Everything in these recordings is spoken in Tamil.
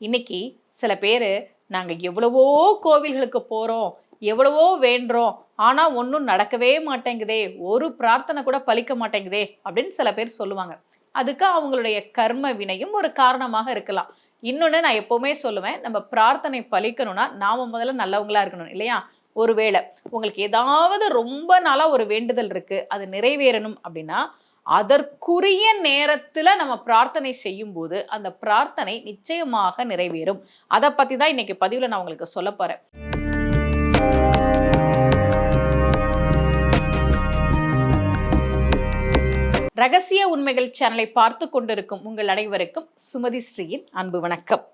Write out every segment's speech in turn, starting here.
இன்னைக்கு சில பேர் நாங்கள் எவ்வளவோ கோவில்களுக்கு போகிறோம் எவ்வளவோ வேண்டுறோம் ஆனால் ஒன்றும் நடக்கவே மாட்டேங்குதே ஒரு பிரார்த்தனை கூட பலிக்க மாட்டேங்குதே அப்படின்னு சில பேர் சொல்லுவாங்க. அதுக்கு அவங்களுடைய கர்ம வினையும் ஒரு காரணமாக இருக்கலாம். இன்னொன்று நான் எப்போவுமே சொல்லுவேன் நம்ம பிரார்த்தனை பலிக்கணும்னா நாம் முதல்ல நல்லவங்களாக இருக்கணும் இல்லையா? ஒருவேளை உங்களுக்கு ஏதாவது ரொம்ப நாளாக ஒரு வேண்டுதல் இருக்குது அது நிறைவேறணும் அப்படின்னா அதற்குரிய நேரத்தில் நம்ம பிரார்த்தனை செய்யும்போது அந்த பிரார்த்தனை நிச்சயமாக நிறைவேறும். அதை பற்றி தான் இன்றைக்கி பதிவில் நான் உங்களுக்கு சொல்ல போகிறேன் ரகசிய உண்மைகள் சேனலை பார்த்து கொண்டிருக்கும் உங்கள் அனைவருக்கும் சுமதி ஸ்ரீயின் அன்பு வணக்கம்.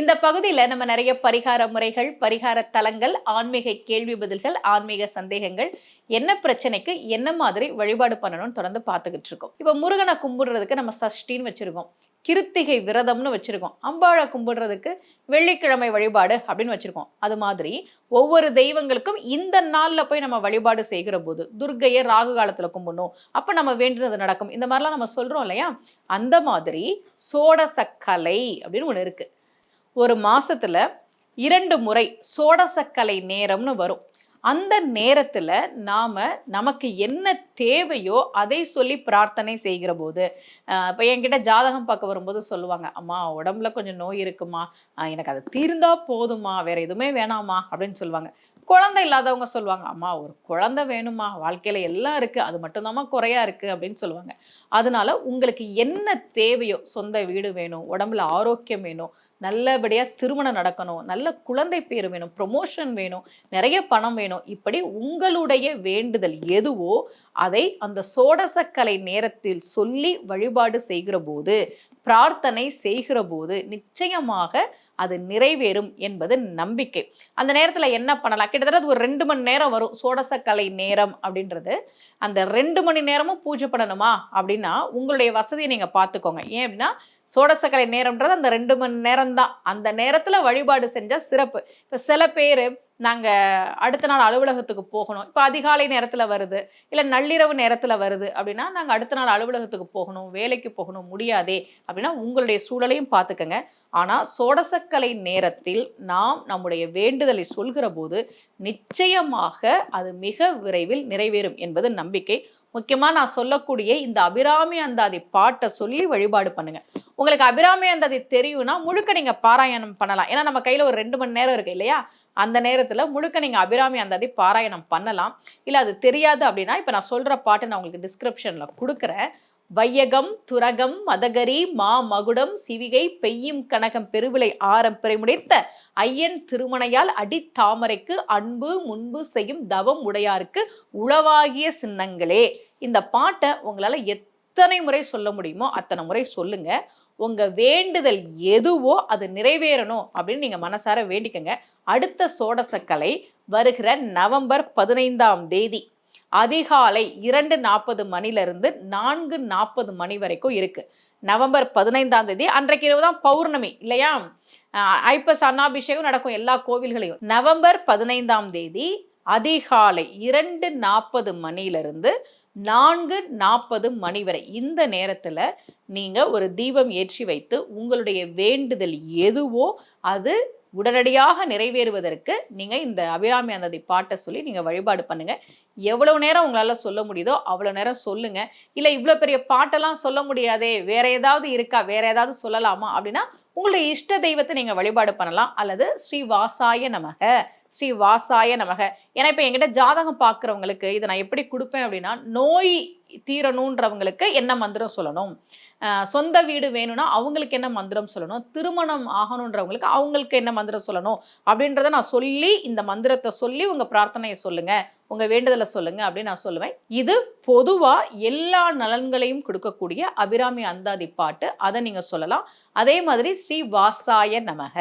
இந்த பகுதியில் நம்ம நிறைய பரிகார முறைகள் பரிகார தலங்கள் ஆன்மீக கேள்வி பதில்கள் ஆன்மீக சந்தேகங்கள் என்ன பிரச்சனைக்கு என்ன மாதிரி வழிபாடு பண்ணணும்னு தொடர்ந்து பார்த்துக்கிட்டு இருக்கோம். இப்போ முருகனை கும்பிடுறதுக்கு நம்ம சஷ்டின்னு வச்சிருக்கோம். கிருத்திகை விரதம்னு வச்சுருக்கோம். அம்பாழை கும்பிடுறதுக்கு வெள்ளிக்கிழமை வழிபாடு அப்படின்னு வச்சுருக்கோம். அது மாதிரி ஒவ்வொரு தெய்வங்களுக்கும் இந்த நாளில் போய் நம்ம வழிபாடு செய்கிற போது துர்கையை ராகு காலத்தில் கும்பிடணும். அப்போ நம்ம வேண்டினது நடக்கும். இந்த மாதிரிலாம் நம்ம சொல்கிறோம் இல்லையா? அந்த மாதிரி சோடசக்கலை அப்படின்னு ஒன்று இருக்குது ஒரு மாதத்தில் இரண்டு முறை சோடசக்கலை நேரம்னு வரும். அந்த நேரத்தில் நாம் நமக்கு என்ன தேவையோ அதை சொல்லி பிரார்த்தனை செய்கிற போது இப்போ என்கிட்ட ஜாதகம் பார்க்க வரும்போது சொல்லுவாங்க அம்மா உடம்புல கொஞ்சம் நோய் இருக்குமா? எனக்கு அது தீர்ந்தா போதுமா? வேற எதுவுமே வேணாமா? அப்படின்னு சொல்லுவாங்க. குழந்தை இல்லாதவங்க சொல்லுவாங்க அம்மா ஒரு குழந்தை வேணுமா? வாழ்க்கையில் எல்லாம் இருக்குது அது மட்டும்தாம்மா குறையா இருக்குது அப்படின்னு சொல்லுவாங்க. அதனால உங்களுக்கு என்ன தேவையோ சொந்த வீடு வேணும் உடம்புல ஆரோக்கியம் வேணும் நல்லபடியாக திருமணம் நடக்கணும். நல்ல குழந்தை பேர் வேணும் ப்ரொமோஷன் வேணும் நிறைய பணம் வேணும். இப்படி உங்களுடைய வேண்டுதல் எதுவோ அதை அந்த சோடசக்கலை நேரத்தில் சொல்லி வழிபாடு செய்கிற போது பிரார்த்தனை செய்கிற போது நிச்சயமாக அது நிறைவேறும் என்பது நம்பிக்கை. அந்த நேரத்தில் என்ன பண்ணலாம்? கிட்டத்தட்ட ஒரு ரெண்டு மணி நேரம் வரும் சோடசக்கலை நேரம் அப்படின்றது. அந்த ரெண்டு மணி நேரமும் பூஜை பண்ணணுமா அப்படின்னா உங்களுடைய வசதியை நீங்கள் பார்த்துக்கோங்க. ஏன் அப்படின்னா சோடசக்கலை நேரம்ன்றது அந்த ரெண்டு மணி நேரம் தான் அந்த நேரத்தில் வழிபாடு செஞ்சால் சிறப்பு. இப்போ சில பேர் நாங்கள் அடுத்த நாள் அலுவலகத்துக்கு போகணும். இப்போ அதிகாலை நேரத்தில் வருது. இல்லை நள்ளிரவு நேரத்தில் வருது அப்படின்னா நாங்கள் அடுத்த நாள் அலுவலகத்துக்கு போகணும் வேலைக்கு போகணும் முடியாதே அப்படின்னா உங்களுடைய சூழலையும் பார்த்துக்கங்க. ஆனால் சோடசக்கலை நேரத்தில் நாம் நம்முடைய வேண்டுதலை சொல்கிற போது நிச்சயமாக அது மிக விரைவில் நிறைவேறும் என்பது நம்பிக்கை. முக்கியமாக நான் சொல்லக்கூடிய இந்த அபிராமி அந்தாதி பாட்டை சொல்லி வழிபாடு பண்ணுங்கள் உங்களுக்கு அபிராமி அந்தாதி தெரியும்னா முழுக்க நீங்கள் பாராயணம் பண்ணலாம். ஏன்னா நம்ம கையில் ஒரு ரெண்டு மணி நேரம் இருக்குது இல்லையா? அந்த நேரத்தில் முழுக்க நீங்கள் அபிராமி அந்தாதி பாராயணம் பண்ணலாம். இல்லை அது தெரியாது அப்படின்னா இப்போ நான் சொல்கிற பாட்டு நான் உங்களுக்கு டிஸ்கிரிப்ஷனில் கொடுக்குறேன். வையகம் துரகம் மதகரி மா மகுடம் சிவிகை பெய்யும் கனகம் பெருவிலை ஆரம் பிறைமுடைத்த ஐயன் திருமணையால் அடித்தாமரைக்கு அன்பு முன்பு செய்யும் தவம் உடையாருக்கு உளவாகிய சின்னங்களே. இந்த பாட்டை உங்களால் எத்தனை முறை சொல்ல முடியுமோ அத்தனை முறை சொல்லுங்கள் உங்கள் வேண்டுதல் எதுவோ அது நிறைவேறணும் அப்படின்னு நீங்கள் மனசார வேண்டிக்கங்க. அடுத்த சோடசக்கலை வருகிற நவம்பர் பதினைந்தாம் தேதி. அதிகாலை இரண்டு நாற்பது மணிலிருந்து நான்கு நாற்பது மணி வரைக்கும் இருக்குது நவம்பர் பதினைந்தாம் தேதி அன்றைக்கு இரவு தான் பௌர்ணமி இல்லையா? ஐப்பஸ் அன்னாபிஷேகம் நடக்கும் எல்லா கோவில்களையும். நவம்பர் பதினைந்தாம் தேதி அதிகாலை இரண்டு நாற்பது மணியிலிருந்து நான்கு நாற்பது மணி வரை. இந்த நேரத்தில் நீங்கள் ஒரு தீபம் ஏற்றி வைத்து உங்களுடைய வேண்டுதல் எதுவோ அது உடனடியாக நிறைவேறுவதற்கு நீங்கள் இந்த அபிராமி அந்ததி பாட்டை சொல்லி நீங்கள் வழிபாடு பண்ணுங்கள் எவ்வளோ நேரம் உங்களால் சொல்ல முடியுதோ அவ்வளோ நேரம் சொல்லுங்கள் இல்லை இவ்வளோ பெரிய பாட்டெல்லாம் சொல்ல முடியாதே வேற ஏதாவது இருக்கா வேற ஏதாவது சொல்லலாமா அப்படின்னா உங்களுடைய இஷ்ட தெய்வத்தை நீங்கள் வழிபாடு பண்ணலாம். அல்லது ஸ்ரீ வாசாய நமக. ஸ்ரீ வாசாய நமக. ஏன்னா இப்போ என்கிட்ட ஜாதகம் பார்க்குறவங்களுக்கு இதை நான் எப்படி கொடுப்பேன் அப்படின்னா நோய் தீரணுன்றவங்களுக்கு என்ன மந்திரம் சொல்லணும்? சொந்த வீடு வேணும்னா அவங்களுக்கு என்ன மந்திரம் சொல்லணும்? திருமணம் ஆகணுன்றவங்களுக்கு அவங்களுக்கு என்ன மந்திரம் சொல்லணும்? அப்படின்றத நான் சொல்லி இந்த மந்திரத்தை சொல்லி உங்கள் பிரார்த்தனையை சொல்லுங்கள் உங்கள் வேண்டுதலை சொல்லுங்கள் அப்படின்னு நான் சொல்லுவேன். இது பொதுவாக எல்லா நலன்களையும் கொடுக்கக்கூடிய அபிராமி அந்தாதி பாட்டு. அதை நீங்கள் சொல்லலாம். அதே மாதிரி ஸ்ரீ வாசாய நமக.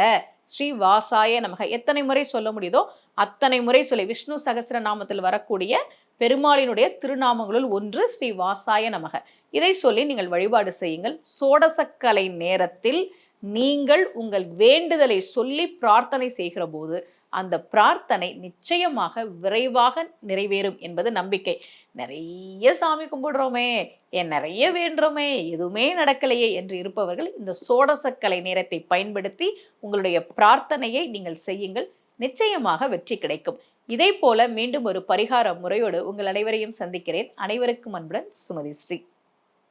ஸ்ரீ வாசாய நமக. எத்தனை முறை சொல்ல முடியுதோ அத்தனை முறை சொல்லி விஷ்ணு சகஸ்ர நாமத்தில் வரக்கூடிய பெருமாளினுடைய திருநாமங்களுள் ஒன்று ஸ்ரீ வாசாய நமக. இதை சொல்லி நீங்கள் வழிபாடு செய்யுங்கள். சோடசக்கலை நேரத்தில் நீங்கள் உங்கள் வேண்டுதலை சொல்லி பிரார்த்தனை செய்கிற போது அந்த பிரார்த்தனை நிச்சயமாக விரைவாக நிறைவேறும் என்பது நம்பிக்கை. நிறைய சாமி கும்பிடுறோமே ஏன் நிறைய வேண்டுறோமே எதுவுமே நடக்கலையே என்று இருப்பவர்கள் இந்த சோடசக்கலை நேரத்தை பயன்படுத்தி உங்களுடைய பிரார்த்தனையை நீங்கள் செய்யுங்கள். நிச்சயமாக வெற்றி கிடைக்கும். இதே போல மீண்டும் ஒரு பரிகார முறையோடு உங்கள் அனைவரையும் சந்திக்கிறேன். அனைவருக்கும் அன்புடன் சுமதி ஸ்ரீ.